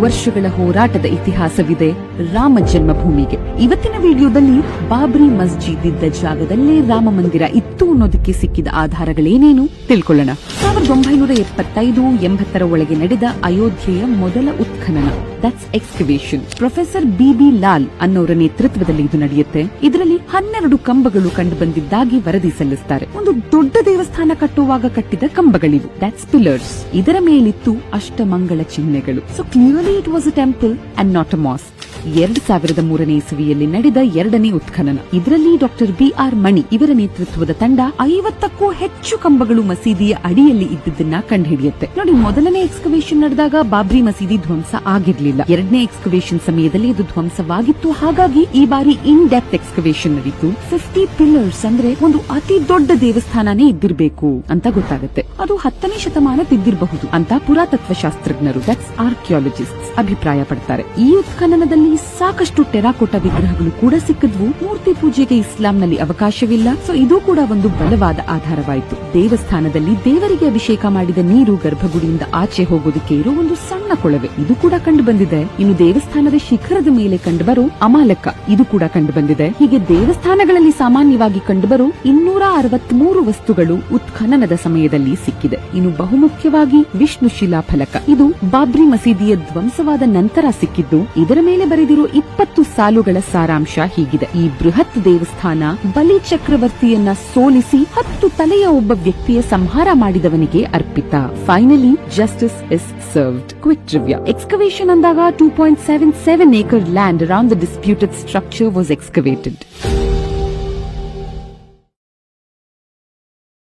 ವರ್ಷಗಳ ಹೋರಾಟದ ಇತಿಹಾಸವಿದೆ ರಾಮ ಜನ್ಮಭೂಮಿಗೆ. ಇವತ್ತಿನ ವಿಡಿಯೋದಲ್ಲಿ ಬಾಬ್ರಿ ಮಸ್ಜಿದ್ ಇದ್ದ ಜಾಗದಲ್ಲೇ ರಾಮ ಮಂದಿರ ಇತ್ತು ಅನ್ನೋದಕ್ಕೆ ಸಿಕ್ಕಿದ ಆಧಾರಗಳೇನೇನು ತಿಳ್ಕೊಳ್ಳೋಣ. ಸಾವಿರದ ಒಂಬೈನೂರ ಎಪ್ಪತ್ತೈದು ಎಂಬತ್ತರ ಒಳಗೆ ನಡೆದ ಅಯೋಧ್ಯೆಯ ಮೊದಲ ಉತ್ಖನನ. That's excavation professor B B Lal ಅನ್ನೋರ ನೇತೃತ್ವದಲ್ಲಿ ಇದು ನಡೆಯುತ್ತೆ. ಇದರಲ್ಲಿ ಹನ್ನೆರಡು ಕಂಬಗಳು ಕಂಡು ಬಂದಿದ್ದಾಗಿ ವರದಿ ಸಲ್ಲಿಸುತ್ತಾರೆ ಒಂದು ದೊಡ್ಡ ದೇವಸ್ಥಾನ ಕಟ್ಟುವಾಗ ಕಟ್ಟಿದ ಕಂಬಗಳಿವು. ದಟ್ಸ್ ಪಿಲ್ಲರ್ಸ್ ಇದರ ಮೇಲಿತ್ತು ಅಷ್ಟಮಂಗಳ ಚಿಹ್ನೆಗಳು. So clearly it was a temple and not a mosque ಎರಡ್ ಸಾವಿರದ ಮೂರನೇ ಇಸವಿಯಲ್ಲಿ ನಡೆದ ಎರಡನೇ ಉತ್ಖನನ. ಇದರಲ್ಲಿ ಡಾಕ್ಟರ್ ಬಿ ಆರ್ ಮಣಿ ಇವರ ನೇತೃತ್ವದ ತಂಡ ಐವತ್ತಕ್ಕೂ ಹೆಚ್ಚು ಕಂಬಗಳು ಮಸೀದಿಯ ಅಡಿಯಲ್ಲಿ ಇದ್ದದನ್ನ ಕಂಡುಹಿಡಿಯುತ್ತೆ. ನೋಡಿ, ಮೊದಲನೇ ಎಕ್ಸ್ಕವೇಷನ್ ನಡೆದಾಗ ಬಾಬ್ರಿ ಮಸೀದಿ ಧ್ವಂಸ ಆಗಿರ್ಲಿಲ್ಲ. ಎರಡನೇ ಎಕ್ಸ್ಕವೇಷನ್ ಸಮಯದಲ್ಲಿ ಇದು ಧ್ವಂಸವಾಗಿತ್ತು. ಹಾಗಾಗಿ ಈ ಬಾರಿ ಇನ್ ಡೆಪ್ತ್ ಎಕ್ಸ್ಕವೇಷನ್ ನಡೀತು. ಫಿಫ್ಟಿ ಪಿಲ್ಲರ್ಸ್ ಅಂದ್ರೆ ಒಂದು ಅತಿ ದೊಡ್ಡ ದೇವಸ್ಥಾನನೇ ಇದ್ದಿರಬೇಕು ಅಂತ ಗೊತ್ತಾಗುತ್ತೆ. ಅದು ಹತ್ತನೇ ಶತಮಾನ ತಿದ್ದಿರಬಹುದು ಅಂತ ಪುರಾತತ್ವ ಶಾಸ್ತ್ರಜ್ಞರು ದಟ್ಸ್ ಆರ್ಕಿಯಾಲಜಿಸ್ಟ್ ಅಭಿಪ್ರಾಯ ಪಡ್ತಾರೆ. ಈ ಉತ್ಖನನದಲ್ಲಿ ಸಾಕಷ್ಟು ಟೆರಾಕೋಟ ವಿಗ್ರಹಗಳು ಕೂಡ ಸಿಕ್ಕಿದ್ವು. ಮೂರ್ತಿ ಪೂಜೆಗೆ ಇಸ್ಲಾಂನಲ್ಲಿ ಅವಕಾಶವಿಲ್ಲ. ಸೊ ಇದು ಕೂಡ ಒಂದು ಬಲವಾದ ಆಧಾರವಾಯಿತು. ದೇವಸ್ಥಾನದಲ್ಲಿ ದೇವರಿಗೆ ಅಭಿಷೇಕ ಮಾಡಿದ ನೀರು ಗರ್ಭಗುಡಿಯಿಂದ ಆಚೆ ಹೋಗೋದಕ್ಕೆ ಇರೋ ಒಂದು ಸಣ್ಣ ಕೊಳವೆ. ಇದು ಕೂಡ ಕಂಡು ಬಂದಿದೆ. ಇನ್ನು ದೇವಸ್ಥಾನದ ಶಿಖರದ ಮೇಲೆ ಕಂಡುಬರು ಅಮಾಲಕ ಇದು ಕೂಡ ಕಂಡು ಬಂದಿದೆ ಹೀಗೆ ದೇವಸ್ಥಾನಗಳಲ್ಲಿ ಸಾಮಾನ್ಯವಾಗಿ ಕಂಡುಬರು ಇನ್ನೂರ ಅರವತ್ಮೂರು ವಸ್ತುಗಳು ಉತ್ಖನನದ ಸಮಯದಲ್ಲಿ ಸಿಕ್ಕಿದೆ. ಇನ್ನು ಬಹುಮುಖ್ಯವಾಗಿ ವಿಷ್ಣು ಶಿಲಾ ಫಲಕ ಇದು ಬಾಬ್ರಿ ಮಸೀದಿಯ ಧ್ವಂಸವಾದ ನಂತರ ಸಿಕ್ಕಿದ್ದು, ಇದರ ಮೇಲೆ ಬರೆದಿರೋ ಇಪ್ಪತ್ತು ಸಾಲುಗಳ ಸಾರಾಂಶ ಹೀಗಿದೆ. ಈ ಬೃಹತ್ ದೇವಸ್ಥಾನ ಬಲಿ ಚಕ್ರವರ್ತಿಯನ್ನ ಸೋಲಿಸಿ ಹತ್ತು ತಲೆಯ ಒಬ್ಬ ವ್ಯಕ್ತಿಯ ಸಂಹಾರ ಮಾಡಿದವನಿಗೆ ಅರ್ಪಿತ. Finally, justice is served. Quick trivia excavation ಅಂದಾಗ 2.77 acre land around the disputed structure was excavated.